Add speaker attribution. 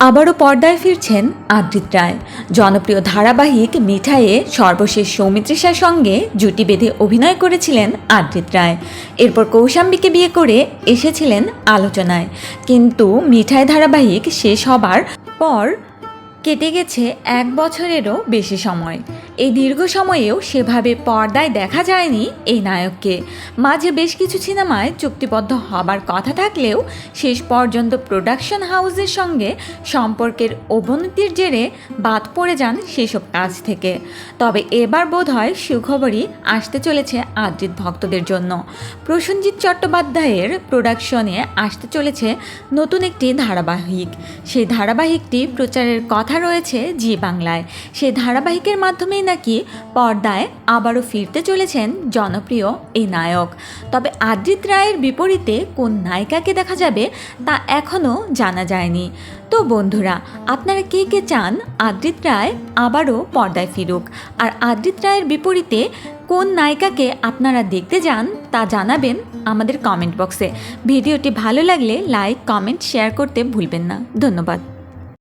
Speaker 1: আবারও পর্দায় ফিরছেন আদ্রিত রায়। জনপ্রিয় ধারাবাহিক মিঠাইয়ে সর্বশেষ সৌমিত্রিষার সঙ্গে জুটি বেঁধে অভিনয় করেছিলেন আদ্রিত রায়। এরপর কৌশাম্বীকে বিয়ে করে এসেছিলেন আলোচনায়। কিন্তু মিঠাই ধারাবাহিক শেষ হবার পর কেটে গেছে এক বছরেরও বেশি সময়। এই দীর্ঘ সময়েও সেভাবে পর্দায় দেখা যায়নি এই নায়ককে। মাঝে বেশ কিছু সিনেমায় চুক্তিবদ্ধ হবার কথা থাকলেও শেষ পর্যন্ত প্রোডাকশন হাউসের সঙ্গে সম্পর্কের অবনতির জেরে বাদ পড়ে যান সেসব কাজ থেকে। তবে এবার বোধ হয় সুখবরই আসতে চলেছে আদ্রিত ভক্তদের জন্য। প্রসেনজিৎ চট্টোপাধ্যায়ের প্রোডাকশনে আসতে চলেছে নতুন একটি ধারাবাহিক। সেই ধারাবাহিকটি প্রচারের কথা রয়েছে জি বাংলায়। সেই ধারাবাহিকের মাধ্যমেই নাকি পর্দায় আবারও ফিরতে চলেছেন জনপ্রিয় এই নায়ক। তবে আদ্রিত রায়ের বিপরীতে কোন নায়িকাকে দেখা যাবে তা এখনও জানা যায়নি। তো বন্ধুরা, আপনারা কে কে চান আদ্রিত রায় আবারও পর্দায় ফিরুক? আর আদ্রিত রায়ের বিপরীতে কোন নায়িকাকে আপনারা দেখতে যান তা জানাবেন আমাদের কমেন্ট বক্সে। ভিডিওটি ভালো লাগলে লাইক, কমেন্ট, শেয়ার করতে ভুলবেন না। ধন্যবাদ।